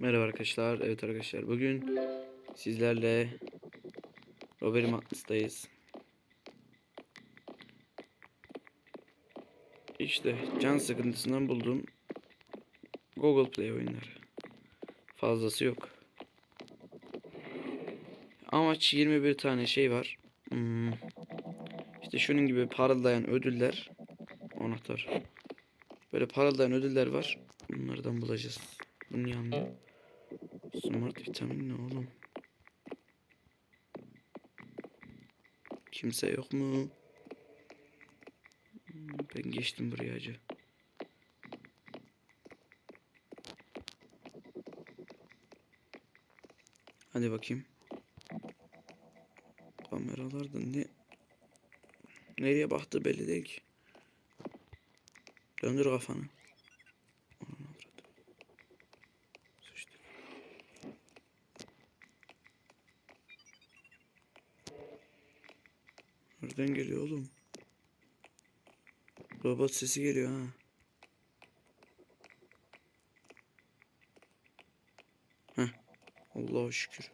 Merhaba arkadaşlar. Evet arkadaşlar bugün sizlerle Robert Magnus'tayız. İşte can sıkıntısından bulduğum Google Play oyunları. Fazlası yok. Amaç 21 tane şey var. Hmm. İşte şunun gibi parıldayan ödüller. Anahtar. Böyle parıldayan ödüller var. Bunlardan bulacağız. Bunun yanında. Smart vitamin ne oğlum? Kimse yok mu? Ben geçtim buraya acı. Hadi bakayım. Kameralarda ne? Nereye baktı belli değil ki. Döndür kafanı. Nereden geliyor oğlum? Robot sesi geliyor ha. Heh. Allah'a şükür.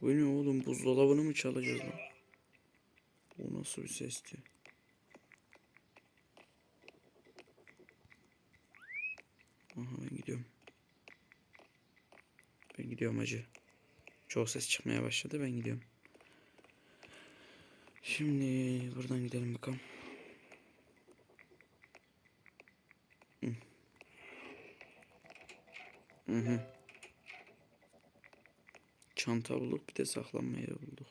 Bu ne oğlum? Buzdolabını mı çalacağız lan? Bu nasıl bir sesti? Aha ben gidiyorum. Ben gidiyorum acı. Çok ses çıkmaya başladı ben gidiyorum. Şimdi buradan gidelim bakalım. Hı. Hı. Çanta bulduk bir de saklanma yeri bulduk.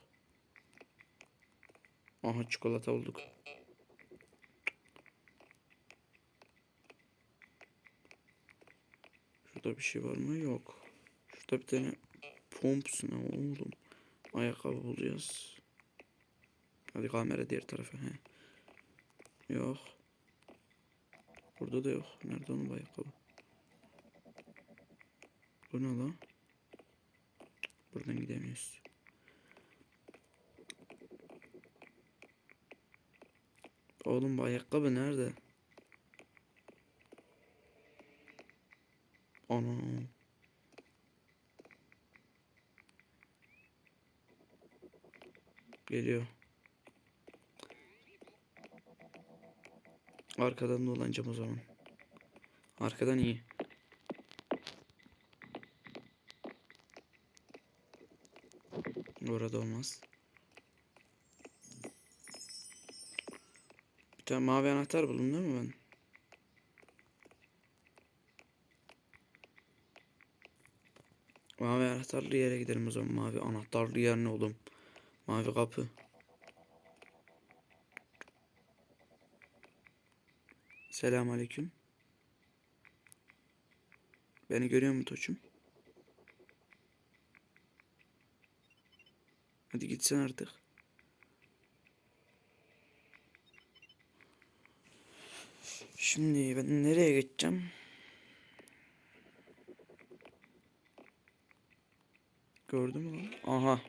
Aha çikolata bulduk. Şurada bir şey var mı? Yok. Şurada bir tane pomps ne oğlum? Ayakkabı bulacağız. Hadi kamera diğer tarafa. He. Yok. Burada da yok. Nerede onun ayakkabı? Bu ne lan? Buradan gidemiyoruz. Oğlum bu ayakkabı nerede? Ana. Geliyor. Arkadan dolanacağım o zaman. Arkadan iyi. Orada olmaz. Bir tane mavi anahtar buldum değil mi ben? Mavi anahtarlı yere gidelim o zaman. Mavi anahtarlı yer ne oğlum? Mavi kapı. Selamünaleyküm. Beni görüyor mu Toçum? Hadi gitsen artık. Şimdi ben nereye geçeceğim? Gördün mü? Aha.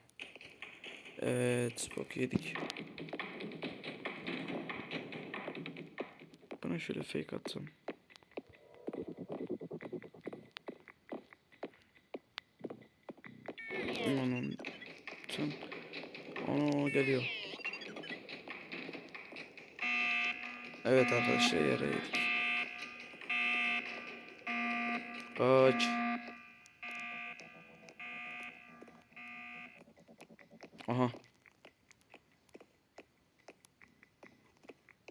Evet, bok yedik. Bana şöyle fake atsam. Aman sen. Ana geliyor. Evet arkadaşlar yere yedik. Kaç. Aha.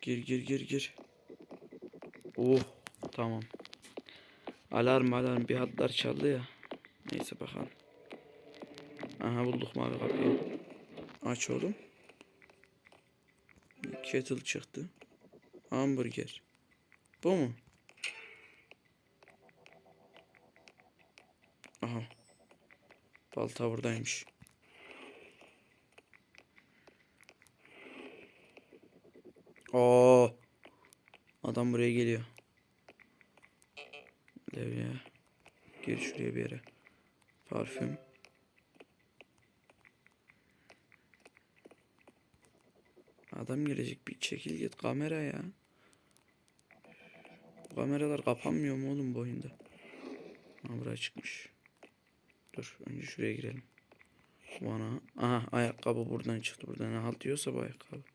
Gir gir gir gir. Oh tamam. Alarm alarm bir hatlar çaldı ya. Neyse bakalım. Aha bulduk mavi kapıyı. Aç oğlum. Kettle çıktı. Hamburger. Bu mu? Aha. Balta buradaymış. Oo. Adam buraya geliyor. Levye. Gir şuraya bir yere. Parfüm. Adam gelecek bir çekil git kamera ya. Bu kameralar kapanmıyor mu oğlum bu oyunda? Ha buraya çıkmış. Dur önce şuraya girelim. Bana. Aha ayakkabı buradan çıktı. Burada ne halt diyorsa bu ayakkabı.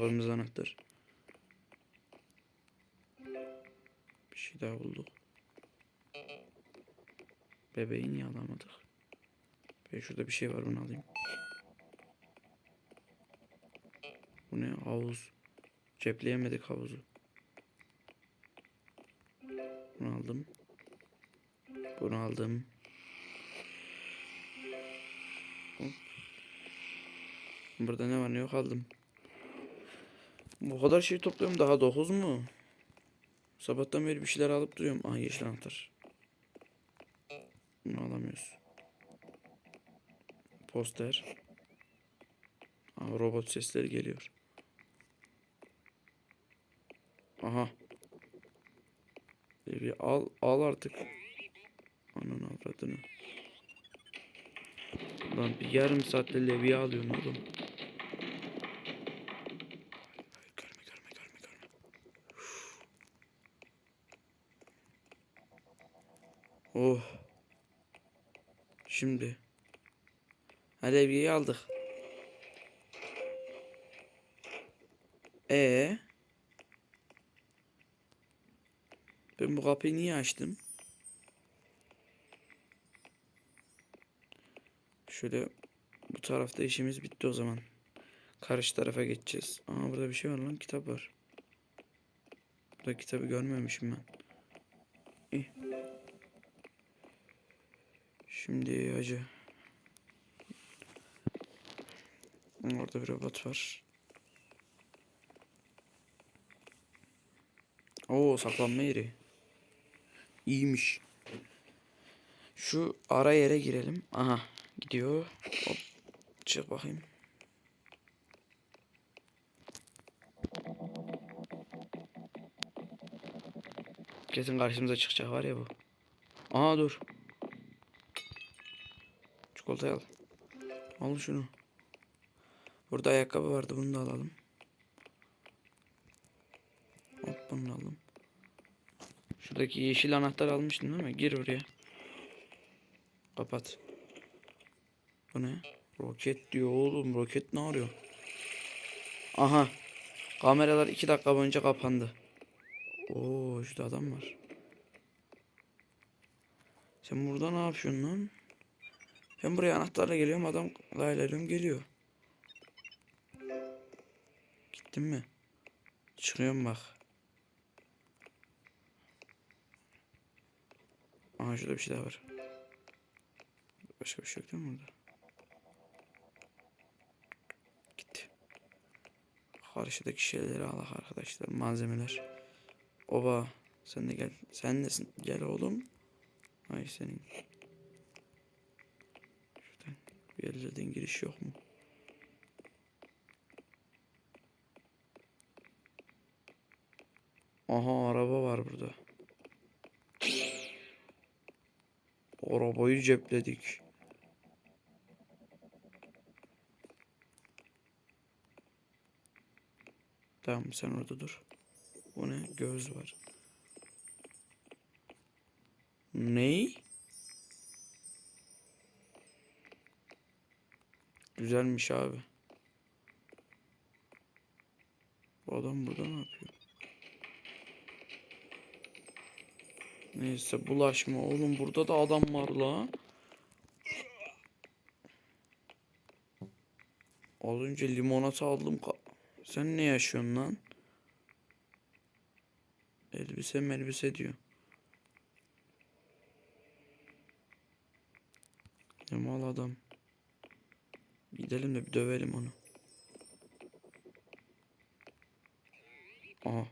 Kırmızı anahtar. Bir şey daha bulduk. Bebeği niye alamadık? Ben şurada bir şey var bunu alayım. Bu ne? Havuz. Cepleyemedik havuzu. Bunu aldım. Bunu aldım. Burada ne var ne yok aldım. Bu kadar şey topluyorum daha 9 mu? Sabahtan beri bir şeyler alıp duruyorum. Aha yeşil anahtar. Bunu alamıyoruz. Poster. Aha, robot sesleri geliyor. Aha. Bir al al artık. Ananı avradını. Lan bir yarım saatte levye alıyorsun oğlum. Oh. Şimdi. Ha levyeyi aldık. E Ben bu kapıyı niye açtım? Şöyle bu tarafta işimiz bitti o zaman. Karşı tarafa geçeceğiz. Aa burada bir şey var lan kitap var. Burada kitabı görmemişim ben. İyi. Şimdi hacı. Orada bir robot var. Oo saklanma yeri. İyiymiş. Şu ara yere girelim. Aha gidiyor. Hop. Çık bakayım. Kesin karşımıza çıkacak var ya bu. Aha dur. Çikolatayı al. Al şunu. Burada ayakkabı vardı bunu da alalım. Hop bunu alalım. Şuradaki yeşil anahtar almıştın değil mi? Gir oraya. Kapat. Bu ne? Roket diyor oğlum. Roket ne arıyor? Aha. Kameralar iki dakika boyunca kapandı. Oo şurada adam var. Sen burada ne yapıyorsun lan? Ben buraya anahtarla geliyorum adam laylaylıyorum geliyor. Gittin mi? Çıkıyorum bak. Aha şurada bir şey daha var. Başka bir şey yok değil mi burada? Gitti. Karşıdaki şeyleri al arkadaşlar. Malzemeler. Oba. Sen de gel. Sen nesin? Gel oğlum. Ay senin. Bir yerlerden giriş yok mu? Aha araba var burada. Arabayı cepledik. Tamam sen orada dur. Bu ne? Göz var. Ney? Güzelmiş abi. Bu adam burada ne yapıyor? Neyse bulaşma oğlum burada da adam var la. Az önce limonata aldım. Sen ne yaşıyorsun lan? Elbise elbise diyor. Ne mal adam. Gidelim de bir dövelim onu. Aha.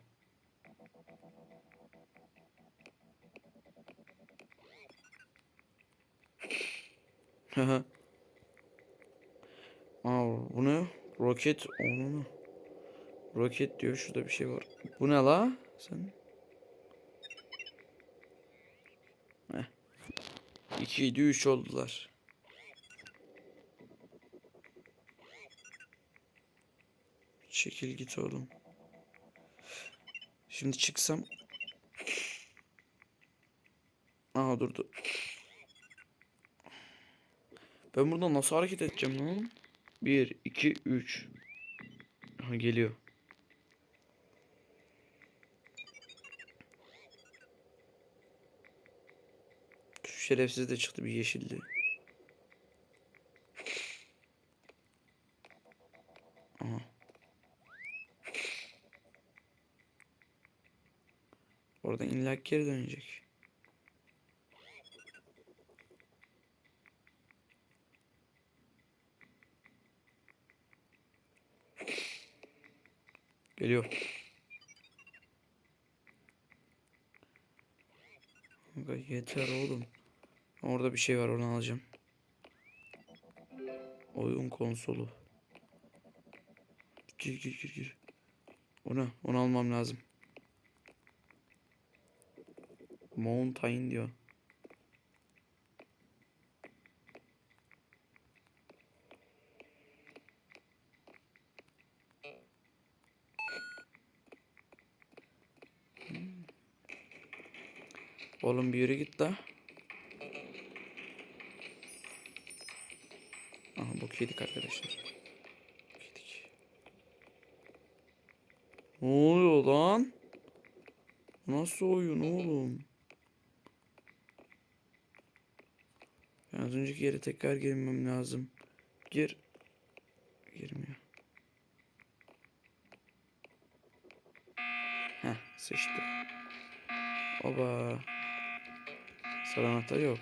Haha. Aa bu ne? Roket onu. Roket diyor şurada bir şey var. Bu ne la? Sen. Heh. 2 7 3 oldular. Çekil git oğlum. Şimdi çıksam. Aha durdu. Ben buradan nasıl hareket edeceğim lan? 1, 2, 3. Aha geliyor. Şu şerefsiz de çıktı bir yeşilli. Aha. İlla geri dönecek. Geliyor. Yeter oğlum. Orada bir şey var onu alacağım. Oyun konsolu. Gir gir gir gir. Onu, onu almam lazım. Mountain diyor. Oğlum bir yere git da. Aha bok yedik arkadaşlar. Bok yedik. Ne oluyor lan? Nasıl oyun oğlum? Az önceki yere tekrar girmem lazım. Gir. Girmiyor. Heh sıçtı. Oba. Sarı anahtar yok.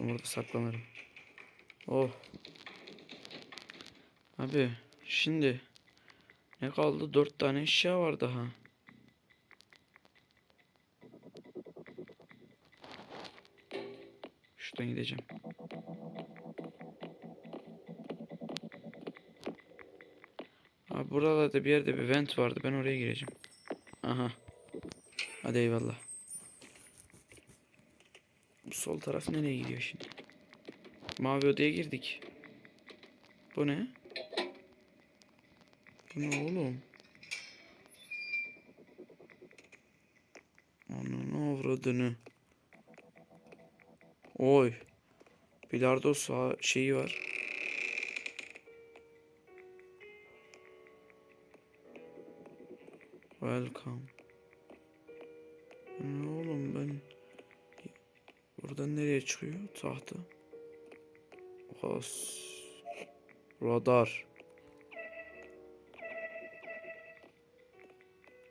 Burada saklanırım. Oh. Abi şimdi ne kaldı? Dört tane eşya var daha. Şuradan gideceğim. Abi buralarda bir yerde bir vent vardı. Ben oraya gireceğim. Aha. Hadi eyvallah. Bu sol taraf nereye gidiyor şimdi? Mavi odaya girdik. Bu ne? Ne oğlum? Ananı avradını. Oy. Bilardo sağ şeyi var. Welcome. Ne oğlum ben buradan nereye çıkıyor tahta? Has. Radar.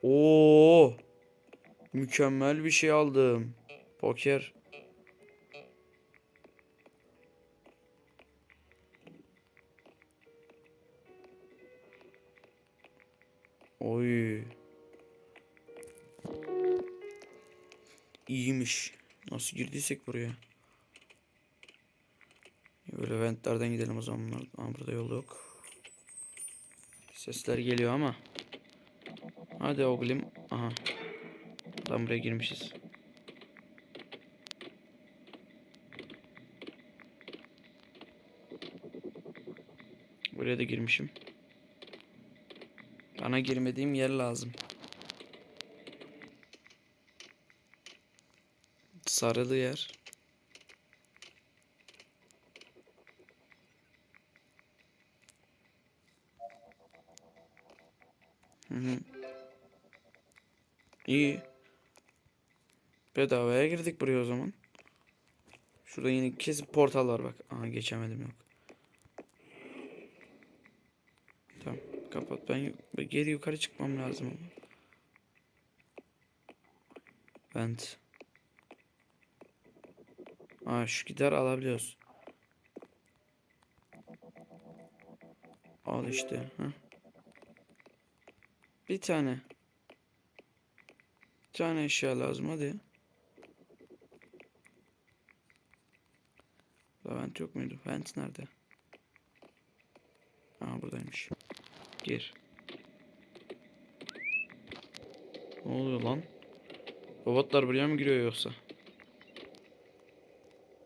Oo! Mükemmel bir şey aldım. Poker. Oy. İyiymiş. Nasıl girdiysek buraya. Böyle ventlerden gidelim o zaman. Aa, burada yol yok. Sesler geliyor ama. Hadi oğlum. Aha. Tam buraya girmişiz. Buraya da girmişim. Bana girmediğim yer lazım. Sarılı yer. Hı. İyi. Bedavaya girdik buraya o zaman. Şurada yine kesin portal var bak. Aha geçemedim yok. Tamam kapat ben geri yukarı çıkmam lazım ama. Vent. Aa şu gider alabiliyoruz. Al işte. Heh. Bir tane. Tane eşya lazım hadi. Daha vent yok muydu? Vent nerede? Aa buradaymış. Gir. Ne oluyor lan? Robotlar buraya mı giriyor yoksa?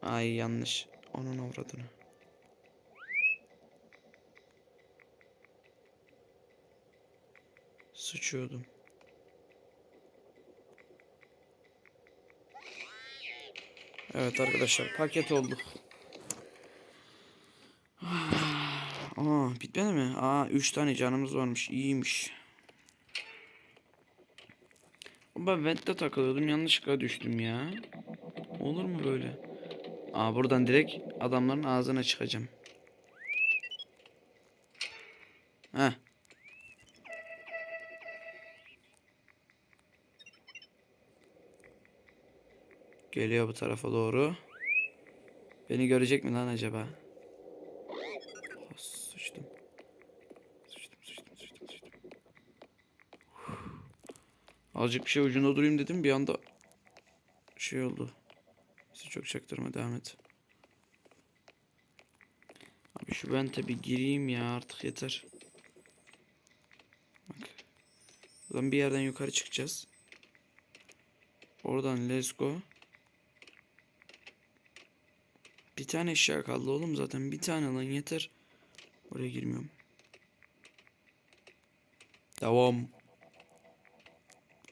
Ay yanlış. Onun avradını. Sıçıyordum. Evet arkadaşlar paket olduk. Aa bitmedi mi? Aa 3 tane canımız varmış. İyiymiş. Ben vent'te takılıyordum. Yanlışlıkla düştüm ya. Olur mu böyle? Aa buradan direkt adamların ağzına çıkacağım. Heh. Geliyor bu tarafa doğru. Beni görecek mi lan acaba? Sıçtım. Sıçtım, sıçtım, sıçtım, sıçtım. Azıcık bir şey ucunda durayım dedim bir anda şey oldu. Sizi çok çaktırma devam et. Abi şu ben tabi gireyim ya artık yeter. Bak. Buradan bir yerden yukarı çıkacağız. Oradan let's go. Bir tane eşya kaldı oğlum zaten. Bir tane lan yeter. Oraya girmiyorum. Devam.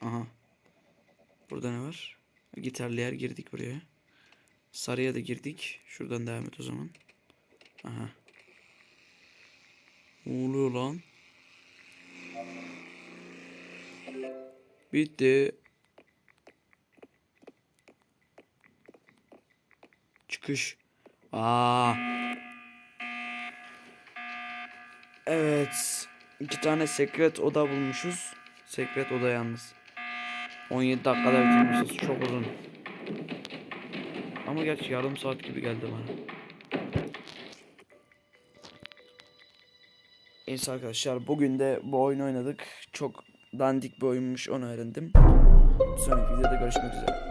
Aha. Burada ne var? Gitarlı yer girdik buraya. Sarıya da girdik. Şuradan devam et o zaman. Aha. Ne oluyor lan? Bitti. Çıkış. Aa. Evet. İki tane sekret oda bulmuşuz. Sekret oda yalnız. 17 dakikada bitirmişiz. Çok uzun. Ama gerçi yarım saat gibi geldi bana. Neyse arkadaşlar bugün de bu oyunu oynadık. Çok dandik bir oyunmuş onu öğrendim. Bir sonraki videoda görüşmek üzere.